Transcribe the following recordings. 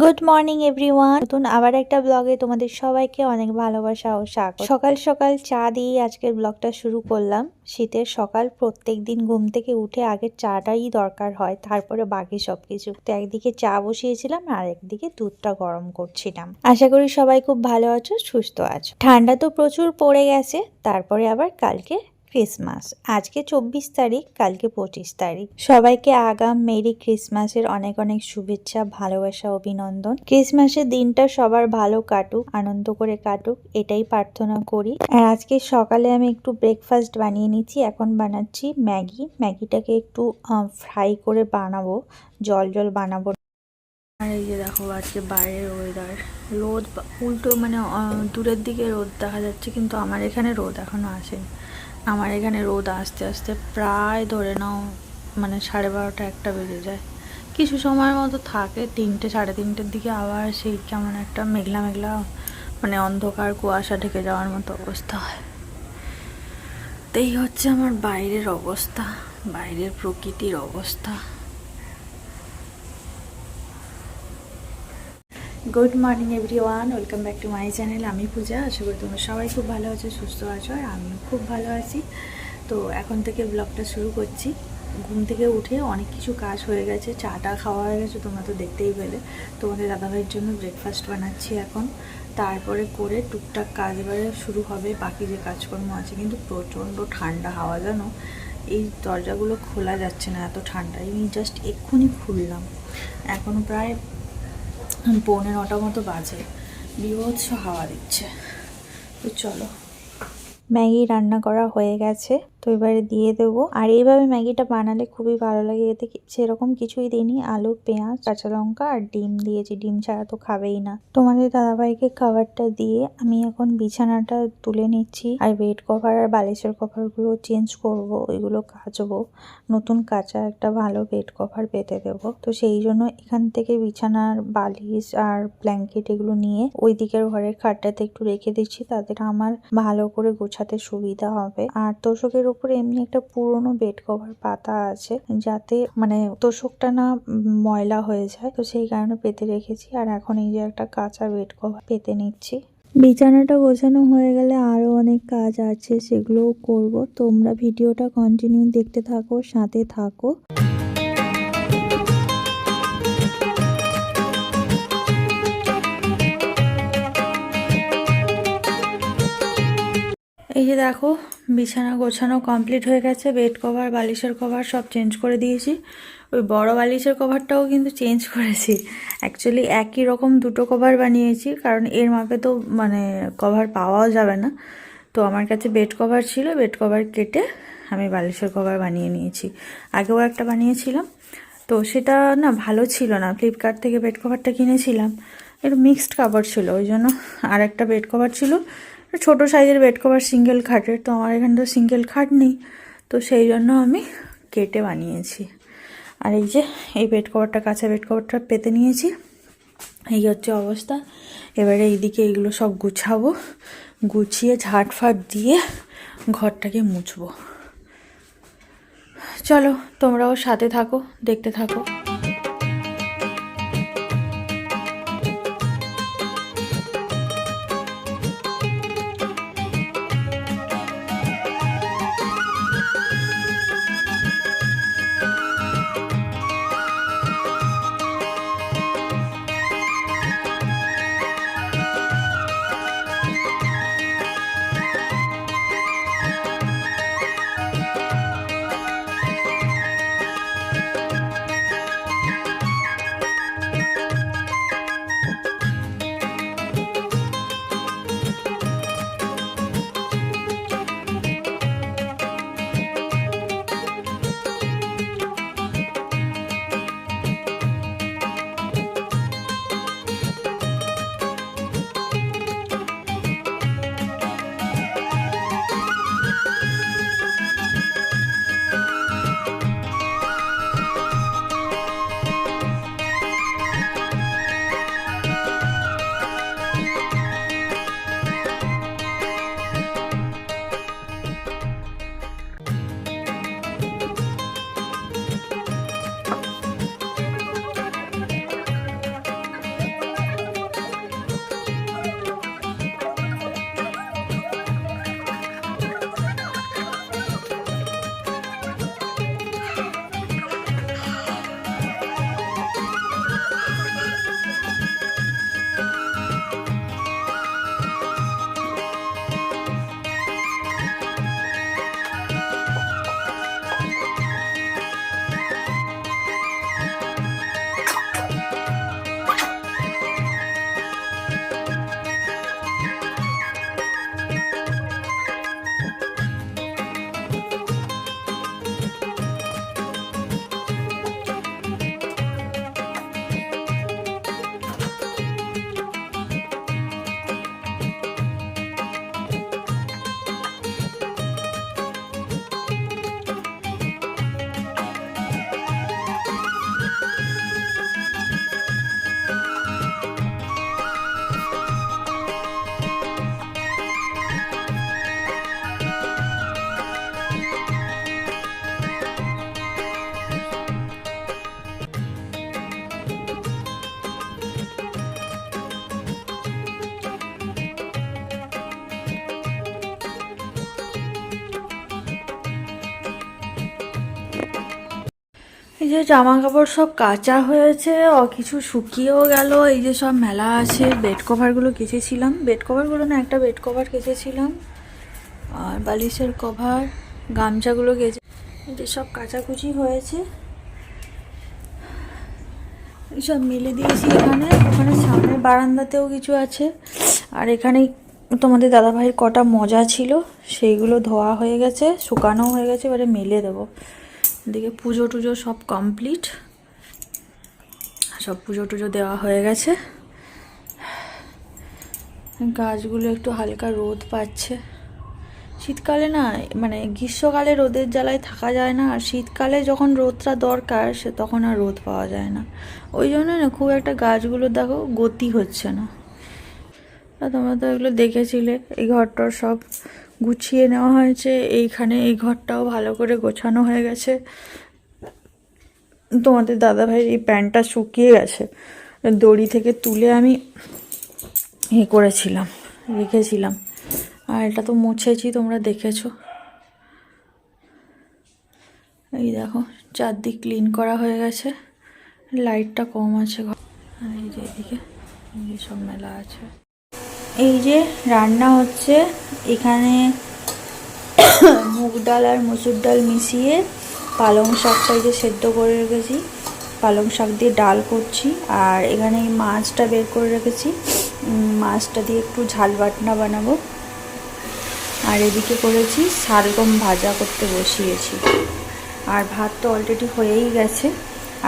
Good morning everyone নতুন আবার একটা ব্লগে তোমাদের সবাইকে অনেক ভালোবাসা ও স্বাগত। সকাল সকাল চা দিয়ে আজকের ব্লগটা শুরু করলাম। শীতের সকাল, প্রত্যেক দিন ঘুম থেকে উঠে আগে চাটাই দরকার হয়, তারপরে বাকি সব কিছু তো একদিকে চা বসিয়েছিলাম আর একদিকে দুধটা গরম করছিলাম। আশা করি সবাই খুব ভালো আছো, সুস্থ আছো। ঠান্ডা তো প্রচুর পড়ে গেছে, তারপরে আবার কালকে ক্রিসমাস। আজকে চব্বিশ তারিখ, কালকে পঁচিশ তারিখ। সবাইকে আগাম, মেরি ক্রিসমাসের অনেক অনেক শুভেচ্ছা, ভালোবাসা, অভিনন্দন। ক্রিসমাসের দিনটা সবার ভালো কাটুক, আনন্দ করে কাটুক, এটাই প্রার্থনা করি। আর আজকে সকালে আমি একটু ব্রেকফাস্ট বানিয়ে নিচ্ছি। এখন বানাচ্ছি ম্যাগি। ম্যাগিটাকে একটু ফ্রাই করে বানাবো। জল জল বানাবো। আর এই যে দেখো, আজকে বাইরের ওয়েদার রোদ, উল্টো মানে দূরের দিকে রোদ দেখা যাচ্ছে, কিন্তু আমার এখানে রোদ এখনও আসেনি। আমার এখানে রোদ আস্তে আস্তে প্রায় ধরে নাও মানে সাড়ে বারোটা একটা বেজে যায়। কিছু সময়ের মতো থাকে, তিনটে, সাড়ে তিনটের দিকে আবার সেই কেমন একটা মেঘলা মেঘলা মানে অন্ধকার কুয়াশা ঢেকে যাওয়ার মতো অবস্থা হয়। তাই হচ্ছে আমার বাইরের অবস্থা, বাইরের প্রকৃতির অবস্থা। Good morning everyone welcome back to my channel আমি পূজা। আশা করি তোমরা সবাই খুব ভালো আছো, সুস্থ আছো, আর আমিও খুব ভালো আছি। তো এখন থেকে ব্লগটা শুরু করছি। ঘুম থেকে উঠে অনেক কিছু কাজ হয়ে গেছে। চাটা খাওয়া হয়ে গেছে, তোমরা তো দেখতেই পেলে। তোমাদের দাদাভাইয়ের জন্য ব্রেকফাস্ট বানাচ্ছি এখন। তারপরে করে টুকটাক কাজ এবারে শুরু হবে। বাকি যে কাজকর্ম আছে, কিন্তু প্রচণ্ড ঠান্ডা হাওয়া, জানো? এই দরজাগুলো খোলা যাচ্ছে না, এত ঠান্ডা। আমি জাস্ট এক্ষুনি খুললাম। এখনও প্রায় পৌনে নটা মতো বাজে। বিভৎস হাওয়া দিচ্ছে। তো চলো। ম্যাগি রান্না করা হয়ে গেছে। তো এবারে দিয়ে দেবো। আর এইভাবে ম্যাগিটা বানালে খুবই ভালো লাগে। এতে সেরকম কিছুই দিইনি। আলু, পেঁয়াজ, কাঁচা লঙ্কা আর ডিম দিয়েছি। ডিম ছাড়া তো খাবেই না। তোমাদের দাদাভাইকে খাবারটা দিয়ে আমি এখন বিছানাটা তুলে নিচ্ছি। আর বেড কভার আর বালিশের কভারগুলো চেঞ্জ করব। ওইগুলো কাচবো। নতুন কাঁচা একটা ভালো বেড কভার পেতে দেব। তো সেই জন্য এখান থেকে বিছানার বালিশ আর ব্ল্যাঙ্কেট এগুলো নিয়ে ওই দিকের ঘরের খাটটাতে একটু রেখে দিচ্ছি। তাদের আমার ভালো করে গোছাতে সুবিধা হবে। আর তোষকের উপরে এমনি একটা পুরনো বেড কভার পাতা আছে, যাতে মানে তোষকটা না ময়লা হয়ে যায়। তো সেই কারণে পেতে রেখেছি। আর এখন এই যে একটা কাঁচা বেড কভার পেতে নিচ্ছি। বিছানাটা গোছানো হয়ে গেলে আরও অনেক কাজ আছে, সেগুলোও করব। তোমরা ভিডিওটা কন্টিনিউ দেখতে থাকো, সাথে থাকো। এই যে দেখো, বিছানা গোছানো কমপ্লিট হয়ে গেছে বেড কভার বালিশের কভার সব চেঞ্জ করে দিয়েছি। ওই বড় বালিশের কভারটাও কিন্তু চেঞ্জ করেছি। অ্যাকচুয়ালি একই রকম দুটো কভার বানিয়েছি, কারণ এর মাপে তো মানে কভার পাওয়াও যাবে না। তো আমার কাছে বেড কভার ছিল বেড কভার কেটে আমি বালিশের কভার বানিয়ে নিয়েছি। আগেও একটা বানিয়েছিলাম। তো সেটা না ভালো ছিল না ফ্লিপকার্ট থেকে বেড কভারটা কিনেছিলাম। একটু মিক্সড কাপড় ছিল, ওই জন্য আর একটা বেড কভার ছিল। ছোট সাইজের বেড কভার সিঙ্গেল খাটের, তো আমার এখানে তো সিঙ্গেল খাট নেই, তো সেই জন্য আমি কেটে বানিয়েছি। আর এই যে, এই বেড কভারটা কাঁচা বেড কভারটা পেতে নিয়েছি। এই হচ্ছে অবস্থা। এবারে এইদিকে এইগুলো সব গুছাবো, গুছিয়ে ঝাটফাট দিয়ে ঘরটাকে মুছবো। চলো, তোমরাও সাথে থাকো, দেখতে থাকো। এই যে জামা কাপড় সব কাঁচা হয়েছে কিছু শুকিয়েও গেল, এই যে সব মেলা আছে বেড কভারগুলো কেচেছিলাম। বেড কভারগুলো না, একটা বেড কভার কেচেছিলাম, আর বালিশের কভার গামছাগুলো কেচে, এই যে সব কাচাকুচি হয়েছে। সব মিলে দিয়েছি এখানে ওখানে সামনের বারান্দাতেও কিছু আছে, আর এখানে তোমাদের দাদাভাইয়ের কটা মজা ছিল, সেইগুলো ধোয়া হয়ে গেছে শুকানো হয়ে গেছে, এবারে মেলে দেবো। এদিকে পুজো টুজো সব কমপ্লিট। সব পুজো টুজো দেওয়া হয়ে গেছে। গাছগুলো একটু হালকা রোদ পাচ্ছে। শীতকালে না মানে গ্রীষ্মকালে রোদের জ্বালায় থাকা যায় না, আর শীতকালে যখন রোদটা দরকার, সে তখন আর রোদ পাওয়া যায় না। ওই জন্য না খুব একটা গাছগুলো দেখো গতি হচ্ছে না। তোমরা তো এগুলো দেখেছিলে, এই ঘরটার সব গুছিয়ে নেওয়া হয়েছে। এইখানে এই ঘরটাও ভালো করে গোছানো হয়ে গেছে। তোমাদের দাদাভাইয়ের এই প্যান্টটা শুকিয়ে গেছে। দড়ি থেকে তুলে আমি এ করেছিলাম, রেখেছিলাম। আর এটা তো মুছেছি, তোমরা দেখেছ। এই দেখো, চারদিক ক্লিন করা হয়ে গেছে। লাইটটা কম আছে ঘর এই যে এদিকে সব মেলা আছে। এই যে রান্না হচ্ছে এখানে মুগ ডাল আর মসুর ডাল মিশিয়ে পালং শাকটা যে সেদ্ধ করে রেখেছি। পালং শাক দিয়ে ডাল করছি আর এখানে এই মাছটা বের করে রেখেছি। মাছটা দিয়ে একটু ঝাল বাটনা বানাবো। আর এদিকে করেছি শালগম ভাজা করতে বসিয়েছি। আর ভাত তো অলরেডি হয়েই গেছে।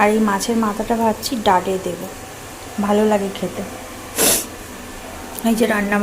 আর এই মাছের মাথাটা ভাবছি ডালে দেব। ভালো লাগে খেতে। এই যে রান্না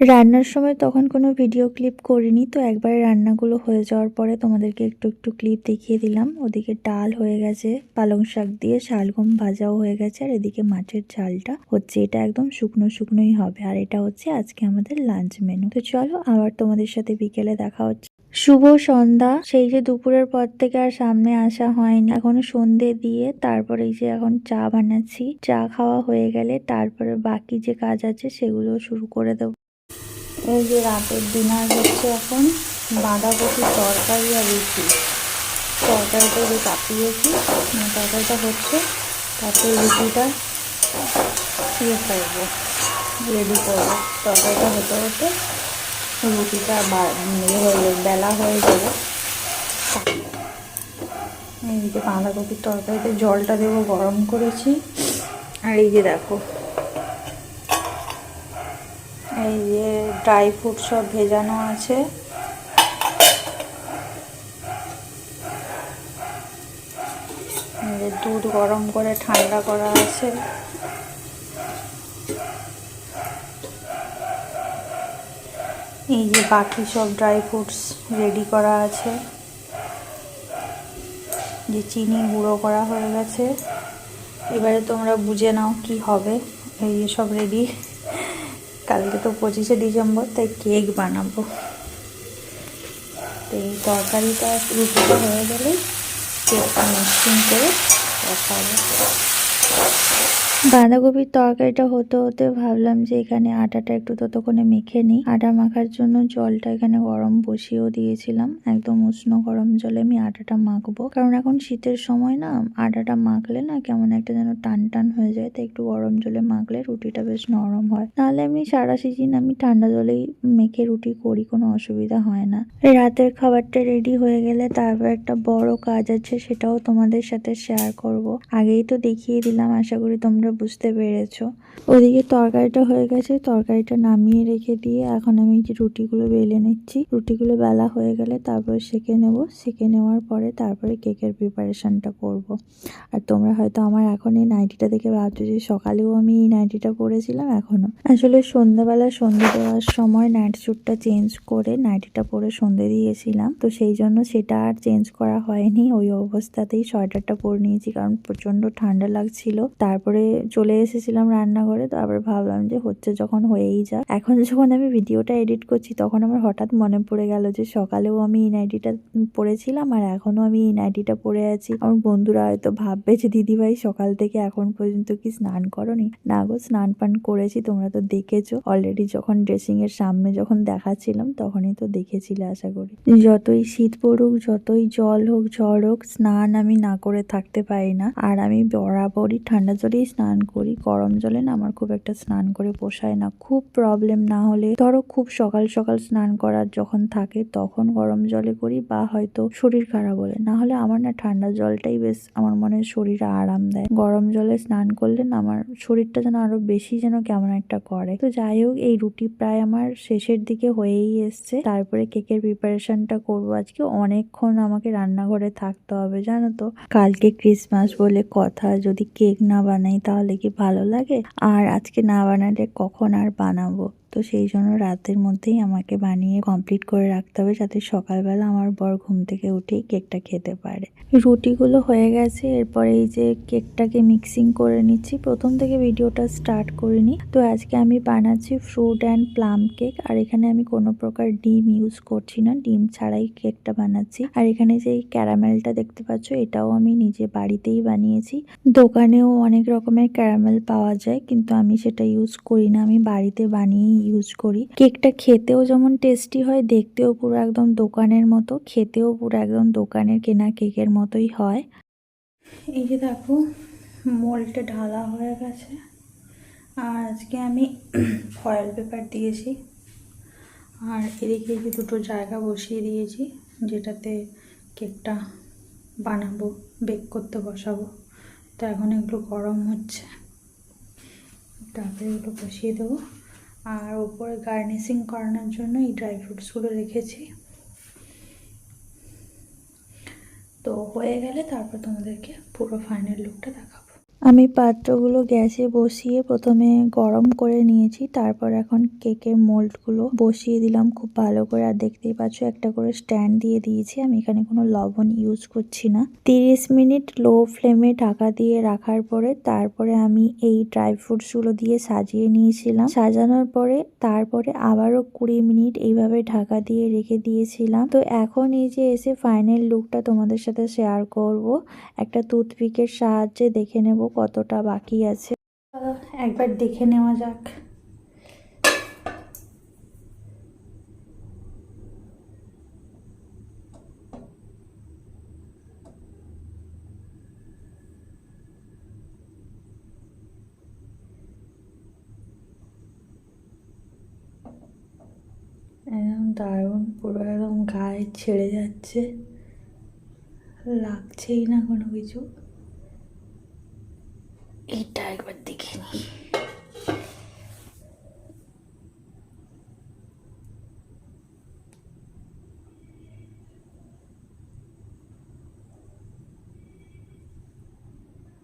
রান্নার সময় তখন কোনো ভিডিও ক্লিপ করিনি, তো একবারে রান্নাগুলো হয়ে যাওয়ার পরে তোমাদেরকে একটু একটু ক্লিপ দেখিয়ে দিলাম। ওদিকে ডাল হয়ে গেছে, পালং শাক দিয়ে শালগম ভাজাও হয়ে গেছে, আর এদিকে মাছের ঝালটা। হচ্ছে এটা একদম শুকনো শুকনোই হবে, আর এটা হচ্ছে আজকে আমাদের লাঞ্চ মেনু তো চলো আবার তোমাদের সাথে বিকেলে দেখা হচ্ছে। শুভ সন্ধ্যা, সেই যে দুপুরের পর থেকে আর সামনে আসা হয়নি। এখন সন্ধে দিয়ে তারপরে এই যে এখন চা বানাচ্ছি, চা খাওয়া হয়ে গেলে তারপরে বাকি যে কাজ আছে সেগুলো শুরু করে দেবো। এই যে রাতের ডিনার হচ্ছে এখন, বাঁধাকপি তরকারি আর রুটি। তরকারিটা যে চাপিয়েছি মানে তরকারিটা হচ্ছে, তারপরে রুটিটা ইয়ে করব রেডি করব। তরকারিটা হতে হতে রুটিটা ইয়ে হয়ে বেলা হয়ে যাবে এই যে বাঁধাকপির তরকারিতে জলটা দেবো, গরম করেছি। আর এই যে দেখো, এই যে ড্রাই ফ্রুট সব ভেজানো আছে। দুধ গরম করে ঠান্ডা করা আছে। এই যে বাকি সব ড্রাই ফ্রুটস রেডি করা আছে। যে চিনি গুঁড়ো করা হয়ে গেছে। এবারে তোমরা বুঝে নাও কি হবে। এই সব রেডি। কালকে তো পঁচিশে ডিসেম্বর, তাই কেক বানাবো। তো এই তরকারিটা রুটিটা হয়ে গেলে, কেকটা মিক্সিং করে বসাবো বাঁধাকপির তরকারিটা হতে হতে ভাবলাম যে এখানে আটাটা একটু ততক্ষণে মেখে নিই। আটা মাখার জন্য জলটা এখানে গরম বসিয়েও দিয়েছিলাম। একদম উষ্ণ গরম জলে আমি আটাটা মাখবো। কারণ এখন শীতের সময় না, আটাটা মাখলে না কেমন একটা যেন টান টান হয়ে যায়। তাই একটু গরম জলে মাখলে রুটিটা বেশ নরম হয়। নাহলে আমি সারা সিজন আমি ঠান্ডা জলেই মেখে রুটি করি, কোনো অসুবিধা হয় না। রাতের খাবারটা রেডি হয়ে গেলে তারপর একটা বড় কাজ আছে, সেটাও তোমাদের সাথে শেয়ার করব। আগেই তো দেখিয়ে দিলাম, আশা করি তোমরা বুঝতে পেরেছ। ওদিকে তরকারিটা হয়ে গেছে, তরকারিটা নামিয়ে রেখে দিয়ে এখন আমি যে রুটিগুলো বেলে নিচ্ছি। রুটিগুলো বেলা হয়ে গেলে তারপরে সেকে নেব। সেকে নেওয়ার পরে তারপরে কেকের প্রিপারেশনটা করব। আর তোমরা হয়তো আমার এখন এই নাইটিটা দেখে ভাবছ যে সকালেও আমি এই নাইটিটা পরেছিলাম এখনও আসলে সন্ধ্যাবেলা সন্ধে দেওয়ার সময় নাইট স্যুটটা চেঞ্জ করে নাইটিটা পরে সন্ধে দিয়েছিলাম। তো সেই জন্য সেটা আর চেঞ্জ করা হয়নি। ওই অবস্থাতেই সোয়েটারটা পরে নিয়েছি কারণ প্রচণ্ড ঠান্ডা লাগছিল। তারপরে চলে এসেছিলাম রান্নাঘরে তারপর ভাবলাম যে হচ্ছে যখন হয়েই যা এখন যখন আমি ভিডিওটা এডিট করছি, তখন আমার হঠাৎ মনে পড়ে গেল যে সকালেও আমি এই নাইটিটা পরেছিলাম আর এখনও আমি এই নাইটিটা পরে আছি। আমার বন্ধুরা হয়তো ভাববে যে, দিদিভাই, সকাল থেকে এখন পর্যন্ত কি স্নান করনি? না গো, স্নান পান করেছি, তোমরা তো দেখেছ। অলরেডি যখন ড্রেসিং এর সামনে যখন দেখাচ্ছিলাম, তখনই তো দেখেছিলে আশা করি। যতই শীত পড়ুক, যতই জল হোক, ঝড় হোক, স্নান আমি না করে থাকতে পারি না। আর আমি বরাবরই ঠান্ডা জলেই স্নান করি, গরম জলে না আমার খুব একটা স্নান করে পোষায় না। খুব প্রবলেম না হলে, ধরো খুব সকাল সকাল স্নান করার যখন থাকে তখন গরম জলে করি বা হয়তো শরীর খারাপ হলে। না হলে আমার না ঠান্ডা জলটাই বেশ আমার মনে শরীরে আরাম দেয়। গরম জলে স্নান করলে না আমার শরীরটা যেন আরও বেশি যেন কেমন একটা করে। তো যাই হোক, এই রুটি প্রায় আমার শেষের দিকে হয়েই এসছে। তারপরে কেকের প্রিপারেশনটা করব আজকে। অনেকক্ষণ আমাকে রান্নাঘরে থাকতে হবে, জানো তো? কালকে ক্রিসমাস বলে কথা। যদি কেক না বানাই তাহলে কি ভালো লাগে? আর আজকে না বানালে কখন আর বানাবো? তো সেই জন্য রাতের মধ্যেই আমাকে বানিয়ে কমপ্লিট করে রাখতে হবে যাতে সকালবেলা আমার বর ঘুম থেকে উঠেই কেকটা খেতে পারে। রুটিগুলো হয়ে গেছে, এরপরে এই যে কেকটাকে মিক্সিং করে নিচ্ছি। প্রথম থেকে ভিডিওটা স্টার্ট করিনি। তো আজকে আমি বানাচ্ছি ফ্রুট অ্যান্ড প্লাম কেক আর এখানে আমি কোনো প্রকার ডিম ইউজ করছি না। ডিম ছাড়াই কেকটা বানাচ্ছি। আর এখানে যে ক্যারামেলটা দেখতে পাচ্ছ, এটাও আমি নিজে বাড়িতেই বানিয়েছি। দোকানেও অনেক রকমের ক্যারামেল পাওয়া যায়, কিন্তু আমি সেটা ইউজ করি না। আমি বাড়িতে বানিয়েই ইউজ করি। কেকটা খেতেও যেমন টেস্টি হয়, দেখতেও পুরো একদম দোকানের মতো, খেতেও পুরো একদম দোকানের কেনা কেকের মতোই হয়। এই যে দেখো মোলটা ঢালা হয়ে গেছে। আর আজকে আমি ফয়েল পেপার দিয়েছি। আর এদিকে যে দুটো জায়গা বসিয়ে দিয়েছি, যেটাতে কেকটা বানাবো বেক করতে বসাবো। তো এখন এগুলো গরম হচ্ছে। তারপরে এগুলো বসিয়ে দেবো। আর ওপরে গার্নিশিং করানোর জন্য এই ড্রাই ফ্রুটসগুলো রেখেছি। তো হয়ে গেলে তারপর তোমাদেরকে পুরো ফাইনাল লুকটা দেখাবো। আমি পাত্রগুলো গ্যাসে বসিয়ে প্রথমে গরম করে নিয়েছি, তারপর এখন কেকের মোল্ডগুলো বসিয়ে দিলাম খুব ভালো করে। আর দেখতেই পাচ্ছ একটা করে স্ট্যান্ড দিয়ে দিয়েছি, আমি এখানে কোনো লবণ ইউজ করছি না। তিরিশ মিনিট লো ফ্লেমে ঢাকা দিয়ে রাখার পরে তারপরে আমি এই ড্রাই ফ্রুটসগুলো দিয়ে সাজিয়ে নিয়েছিলাম। সাজানোর পরে তারপরে আবারও কুড়ি মিনিট এইভাবে ঢাকা দিয়ে রেখে দিয়েছিলাম। তো এখন এই যে এসে ফাইনাল লুকটা তোমাদের সাথে শেয়ার করব, একটা টুথপিকের সাহায্যে দেখে নেব কতটা বাকি আছে। একবার দেখে নেওয়া যাক। একদম দারুণ, পুরো একদম গায়ে ছেড়ে যাচ্ছে। লাগছেই না কোনো কিছু। এটা একবার দেখে নিই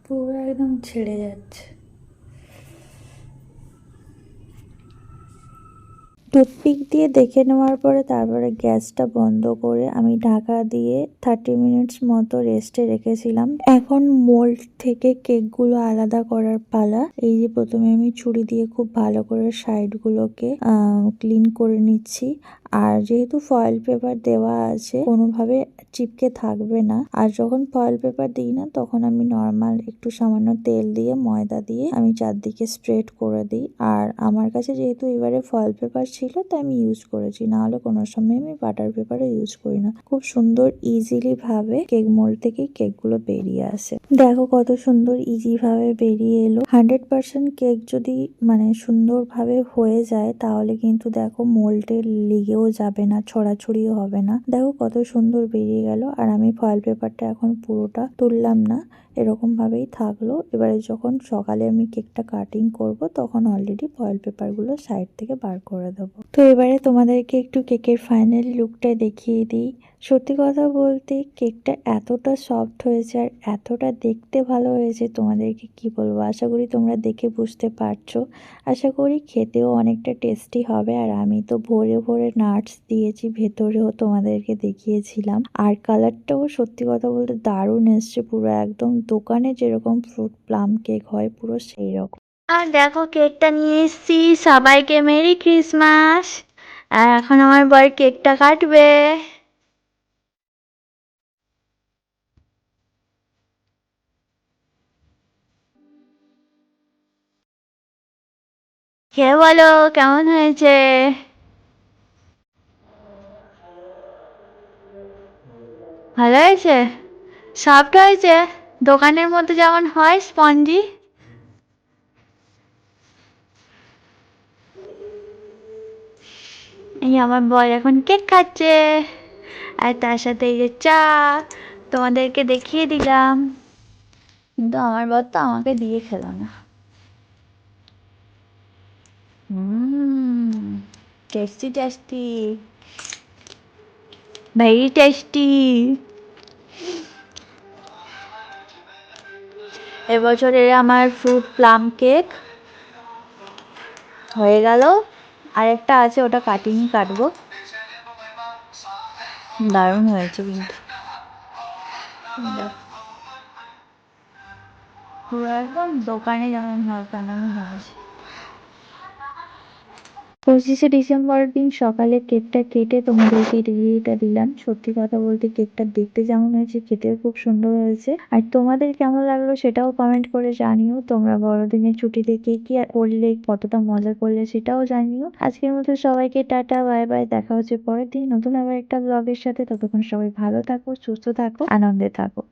পুরো একদম ছেড়ে যাচ্ছে। টুথপিক দিয়ে দেখে নেওয়ার পরে তারপরে গ্যাসটা বন্ধ করে আমি ঢাকা দিয়ে থার্টি মিনিটস মতো রেস্টে রেখেছিলাম। এখন মোল্ড থেকে কেকগুলো আলাদা করার পালা। এই যে প্রথমে আমি ছুরি দিয়ে খুব ভালো করে সাইডগুলোকে ক্লিন করে নিচ্ছি। আর যেহেতু ফয়েল পেপার দেওয়া আছে, কোনোভাবে চিপকে থাকবে না। আর যখন ফয়েল পেপার দিই না, তখন আমি নর্মাল একটু সামান্য তেল দিয়ে, ময়দা দিয়ে আমি চারদিকে স্প্রেড করে দিই। আর আমার কাছে যেহেতু এবারে ফয়েল পেপার ছিল, তাই আমি ইউজ করেছি। না হলে কোনো সময় আমি বাটার পেপারও ইউজ করি না। খুব সুন্দর ইজিলি ভাবে কেক মোল্ড থেকে কেকগুলো বেরিয়ে আসে। দেখো কত সুন্দর ইজি ভাবে বেরিয়ে এলো। হান্ড্রেড পার্সেন্ট কেক যদি মানে সুন্দরভাবে হয়ে যায়, তাহলে কিন্তু দেখো মোল্ডের লিগেও যাবে না, ছড়াছড়িও হবে না। দেখো কত সুন্দর বেরিয়ে গেল, আর আমি ফয়েল পেপারটা এখন পুরোটা তুললাম না এরকম ভাবেই থাকল। এবারে যখন সকালে আমি কেকটা কাটিং করব, তখন অলরেডি ফয়েল পেপারগুলো সাইড থেকে বার করে দেবো। তো এবারে তোমাদেরকে একটু কেকের ফাইনাল লুকটা দেখিয়ে দিই। সত্যি কথা বলতে কেকটা এতটা সফট হয়েছে আর এতটা দেখতে ভালো হয়েছে, তোমাদেরকে কি বলব? আশা করি তোমরা দেখে বুঝতে পারছ। আশা করি খেতেও অনেকটা টেস্টি হবে আর আমি তো ভোরে ভোরে নাটস দিয়েছি, ভেতরেও তোমাদেরকে দেখিয়েছিলাম। আর কালারটাও সত্যি কথা বলতে দারুণ এসছে, পুরো একদম দোকানে যেরকম ফ্রুট প্লাম কেক হয়, পুরো সেই রকম আর দেখো কেকটা নিয়ে এসছি, সবাইকে মেরি ক্রিসমাস। আর এখন আমার বর কেকটা কাটবে। খেয়ে বলো, কেমন হয়েছে? ভালো হয়েছে? সফট হয়েছে? দোকানের মতো যেমন হয়, স্পঞ্জি? এই আমার বর এখন কেক খাচ্ছে। আর তার সাথে এই যে চা, তোমাদেরকে দেখিয়ে দিলাম। কিন্তু আমার বর তো আমাকে দিয়ে খেলো না। Hmm tasty tasty very tasty এবছরের আমার ফ্রুট প্লাম কেক হয়ে গেল। আরেকটা আছে ওটা কাটিংই কাটবো। দারুণ হয়েছে কিন্তু। পুরো একদম দোকানে যেমন হয় তেমন হয়েছে। পঁচিশে ডিসেম্বরের দিন সকালে কেকটা কেটে তোমাদেরকে রিভিউটা দিলাম। সত্যি কথা বলতে কেকটা দেখতে যেমন হয়েছে, খেতেও খুব সুন্দর হয়েছে। আর তোমাদের কেমন লাগল সেটাও কমেন্ট করে জানিও। তোমরা বড়দিনের ছুটিতে কে কি করলে, কতটা মজা করলে সেটাও জানিও। আজকের মতো সবাইকে টাটা, বাই বাই। দেখা হচ্ছে পরের দিন নতুন আবার একটা ব্লগের সাথে। ততক্ষণ সবাই ভালো থাকো, সুস্থ থাকো, আনন্দে থাকো।